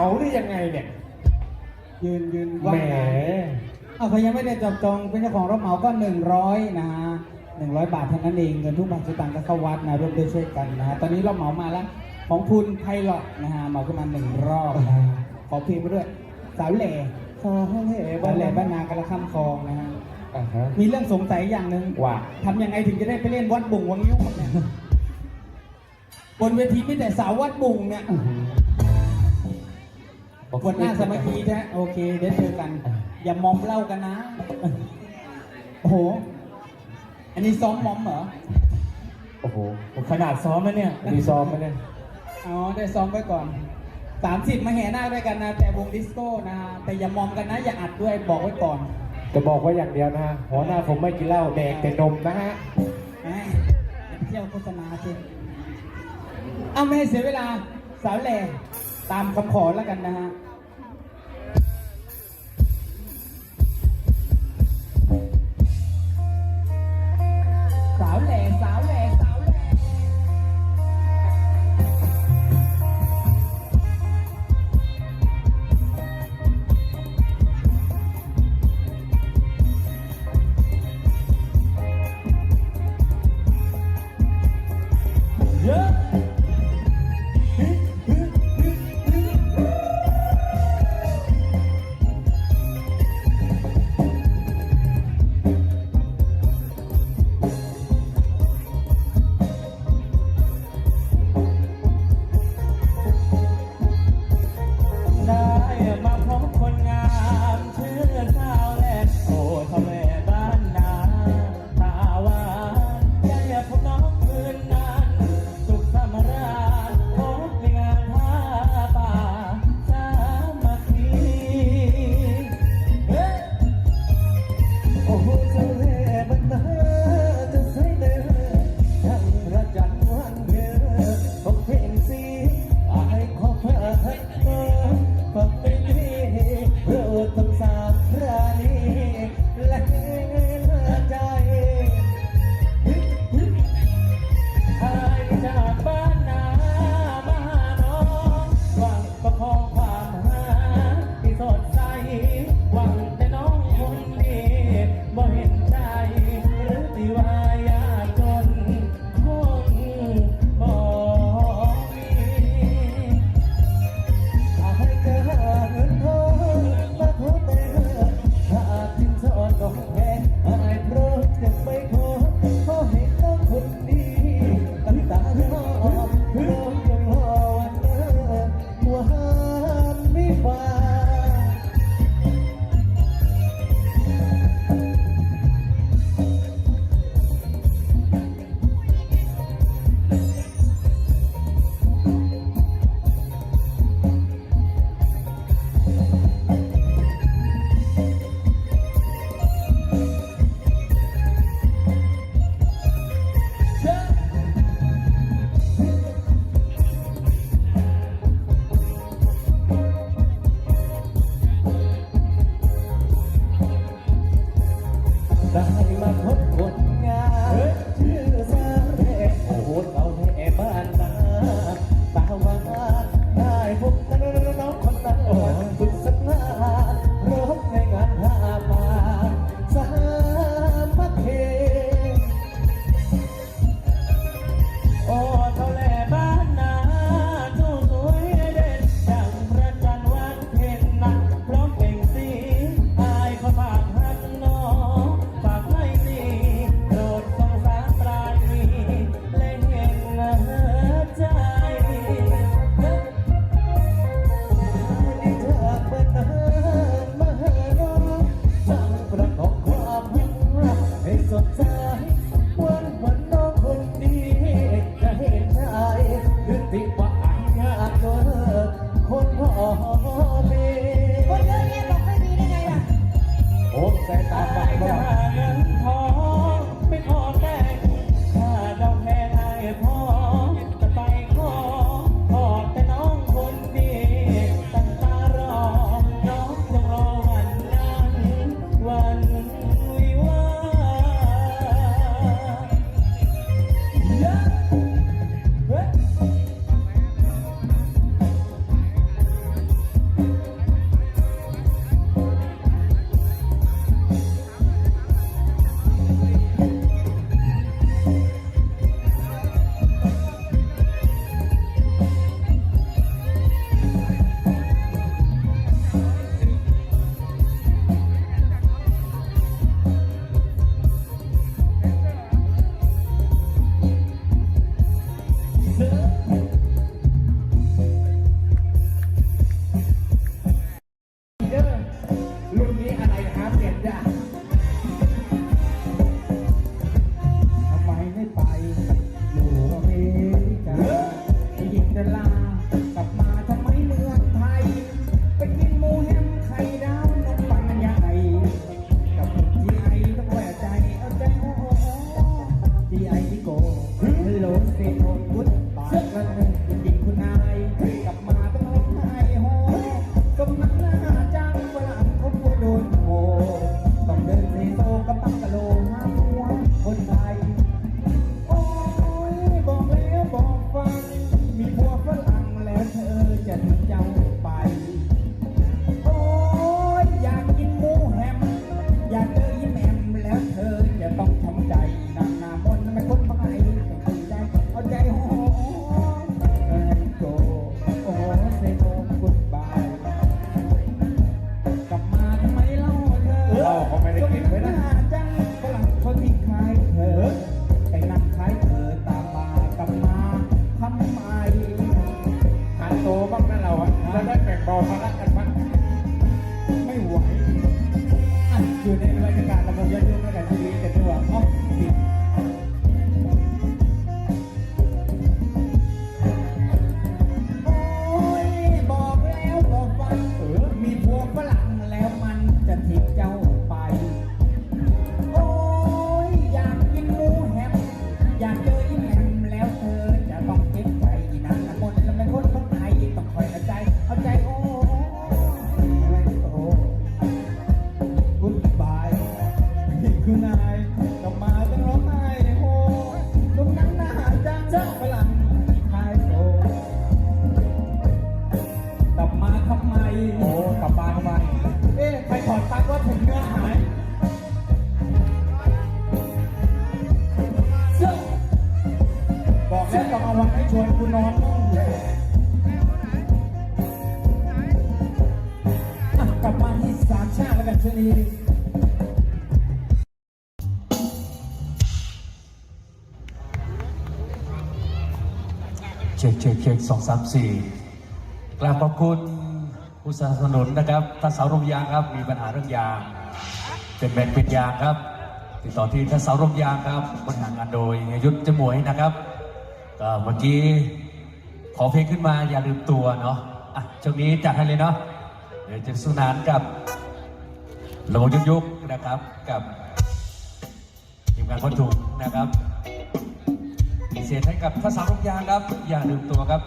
าหรือยังไงเนี่ย ยืนยืนแหมว่างงานเอาใครยังไม่ได้จับจองเป็นเจ้าของรถเหมาก็หนึ่งร้อยนะฮะหนึ่งร้อยบาทเท่านั้นเองเงินทุกบาททุกตังค์ก็เข้าวัดนะร่วมด้วยช่วยกันนะฮะตอนนี้เราเหมามาแล้ว ของคุณไพลอตนะฮะเหมาขึ้นมาหนึ่งรอบนะฮะขอเพลงไปด้วย สาวเหล่สาวเหล่สาวเหล่บ้านนากระข้ามคลองนะฮะอ่าฮะมีเรื่องสงสัยอย่างหนึ่งว่าทำยังไงถึงจะได้ไปเล่นวัดบุงวังยิ้วครับเนี่ยบนเวทีมีแต่สาววัดบุงเนี่ย วันหน้าสามัคคีแท้โอเคเดี๋ยวเจอกัน อย่ามอมเหล่ากันนะ โอ้โห อันนี้ซ้อมมอมเหรอ โอ้โหขนาดซ้อมแล้วเนี่ยมีซ้อมไหมเนี่ยอ๋อได้ซ้อมไว้ก่อนสามสิบมาแห่หน้าด้วยกันนะ แต่วงดิสโก้นะแต่อย่ามอมกันนะ อย่าอัดด้วยบอกไว้ก่อน จะบอกว่าอย่างเดียวนะฮะหัวหน้าผมไม่กินเหล้าแดกแต่นมนะฮะแหมเที่ยวโฆษณาสิเอาไม่ให้เสียเวลาสาวแหล่ ตามคำขอแล้วกันนะฮะ Bye. Oh. เพื่อดยุ่งแล้วกันทีวี ชาติแล้วกันชนีเช็คเช็คเช็คสองสามสี่กราบขอบคุณผู้สนับสนุนนะครับท่านสาวร่มยางครับ มีปัญหาเรื่องยาง เป็นแบนเป็นยางครับ ติดต่อที่ท่านสาวร่มยางครับบริหารงานโดยยยุทธจมวยนะครับก็เมื่อกี้ขอเพลงขึ้นมาอย่าลืมตัวเนาะอะช่วงนี้จัดให้เลยเนาะเดี๋ยวจะสุนานกับ ระบบยุกยุกนะครับกับทีมงานคนถูกนะครับพิเศษให้กับภานสาลูกยางครับ อย่าลืมตัวครับ